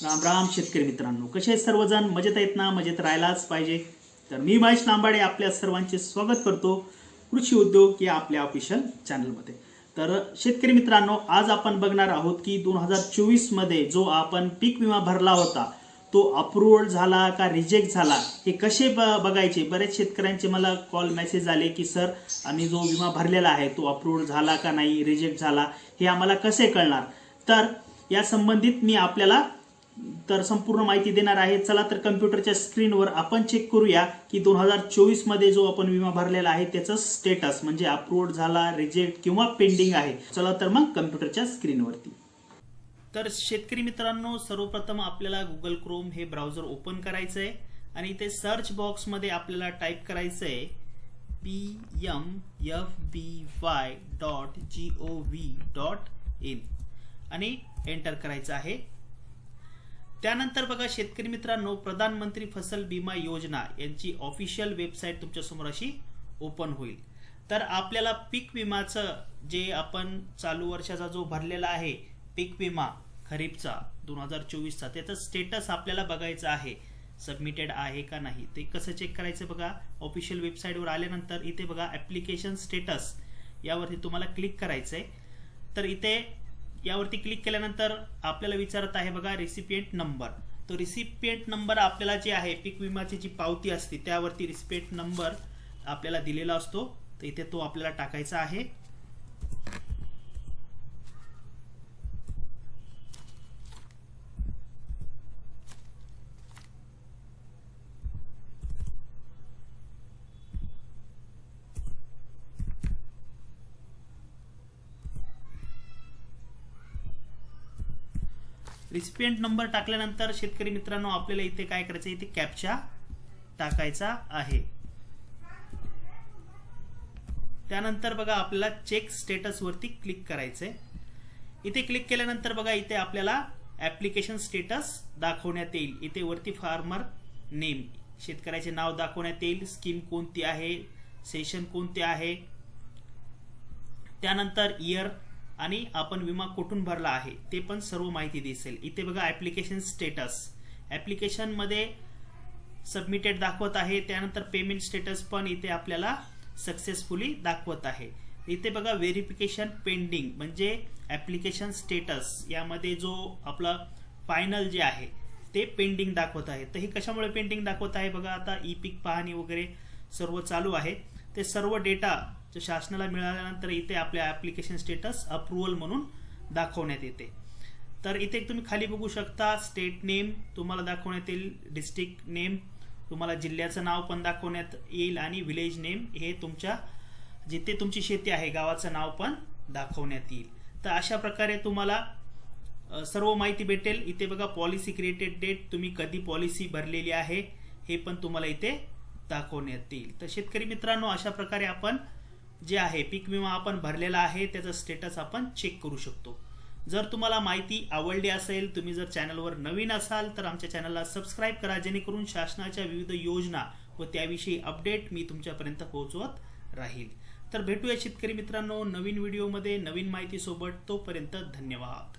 राम राम शेतकरी मित्रांनो. कसे सर्वजण? मजेत आहेत ना? मजेत राहायलाच पाहिजे. तर मी महेश लांबाडे आपल्या सर्वांचे स्वागत करतो कृषी उद्योग या आपल्या ऑफिशियल चॅनलमध्ये तर शेतकरी मित्रांनो आज आपण बघणार आहोत की दोन हजार चोवीसमध्ये जो आपण पीक विमा भरला होता तो अप्रूव्हल झाला का रिजेक्ट झाला हे कसे ब बघायचे? बरेच शेतकऱ्यांचे मला कॉल मेसेज आले की सर आम्ही जो विमा भरलेला आहे तो अप्रूव्हल झाला का नाही रिजेक्ट झाला हे आम्हाला कसे कळणार? तर या संबंधित मी आपल्याला तर संपूर्ण माहिती देणार आहे. चला तर कम्प्युटरच्या स्क्रीनवर आपण चेक करूया की दोन हजार चोवीसमध्ये जो आपण विमा भरलेला आहे त्याचं स्टेटस म्हणजे अप्रूव्ह झाला रिजेक्ट किंवा पेंडिंग आहे. चला तर मग कम्प्युटरच्या स्क्रीनवरती तर शेतकरी मित्रांनो सर्वप्रथम आपल्याला गुगल क्रोम हे ब्राउझर ओपन करायचं आहे आणि इथे सर्च बॉक्समध्ये आपल्याला टाईप करायचं आहे P M F B Y dot G O V dot in आणि एंटर करायचं आहे. त्यानंतर बघा शेतकरी मित्रांनो प्रधानमंत्री फसल बीमा योजना यांची ऑफिशियल वेबसाईट तुमच्यासमोर अशी ओपन होईल. तर आपल्याला पीक विमाचं जे आपण चालू वर्षाचा जो भरलेला आहे पीक विमा खरीपचा दोन हजार चोवीसचा त्याचं स्टेटस आपल्याला बघायचं आहे. सबमिटेड आहे का नाही ते कसं चेक करायचं बघा? ऑफिशियल वेबसाईटवर आल्यानंतर इथे बघा ॲप्लिकेशन स्टेटस यावरती तुम्हाला क्लिक करायचं आहे तर इथे यावरती क्लिक केल्यानंतर आपल्याला विचारत आहे बघा रिसिपियंट नंबर तो रिसिपियंट नंबर आपल्याला जे आहे पीक विमाची जी पावती असते त्यावरती रिसिपियंट नंबर आपल्याला दिलेला असतो. तर इथे तो आपल्याला टाकायचा आहे. रिसिपियंट नंबर टाकल्यानंतर शेतकरी मित्रांनो आपल्याला इथे काय करायचं इथे कॅपचा टाकायचा आहे. त्यानंतर बघा आपल्याला चेक स्टेटसवरती क्लिक क्लिक करायचंय. इथे क्लिक केल्यानंतर बघा इथे आपल्याला ऍप्लिकेशन स्टेटस दाखवण्यात येईल. इथे वरती फार्मर नेम शेतकऱ्याचे नाव दाखवण्यात येईल. स्कीम कोणती आहे? सेशन कोणते आहे? त्यानंतर इयर आणि आपण विमा कुठून भरला आहे ते पण सर्व माहिती दिसेल. इथे बघा ॲप्लिकेशन स्टेटस ॲप्लिकेशनमध्ये सबमिटेड दाखवत आहे त्यानंतर पेमेंट स्टेटस पण इथे आपल्याला सक्सेसफुली दाखवत आहे. इथे बघा व्हेरिफिकेशन पेंडिंग म्हणजे ॲप्लिकेशन स्टेटस यामध्ये जो आपला फायनल जे आहे ते पेंडिंग दाखवत आहे. तर हे कशामुळे पेंडिंग दाखवत आहे? बघा आता ई पीक पाहणी वगैरे सर्व चालू आहे. ते सर्व डेटा जो शासनाला मिळाल्यानंतर इथे आपल्या ॲप्लिकेशन स्टेटस अप्रुव्हल म्हणून दाखवण्यात येते. तर इथे तुम्ही खाली बघू शकता स्टेट नेम तुम्हाला दाखवण्यात येईल डिस्ट्रिक्ट नेम तुम्हाला जिल्ह्याचं नाव पण दाखवण्यात येईल आणि विलेज नेम हे तुमच्या जिथे तुमची शेती आहे गावाचं नाव पण दाखवण्यात येईल. तर अशा प्रकारे तुम्हाला सर्व माहिती भेटेल. इथे बघा पॉलिसी क्रिएटेड डेट तुम्ही कधी पॉलिसी भरलेली आहे हे पण तुम्हाला इथे दाखवण्यात येईल. तर शेतकरी मित्रांनो अशा प्रकारे आपण जे आहे पीक विमा आपण भरलेला आहे त्याचं स्टेटस आपण चेक करू शकतो. जर तुम्हाला माहिती आवडली असेल तुम्ही जर चॅनलवर नवीन असाल तर आमच्या चॅनलला सबस्क्राईब करा जेणेकरून शासनाच्या विविध योजना व त्याविषयी अपडेट मी तुमच्यापर्यंत पोहोचवत राहील. तर भेटूया शेतकरी मित्रांनो नवीन व्हिडिओमध्ये नवीन माहितीसोबत. तोपर्यंत धन्यवाद.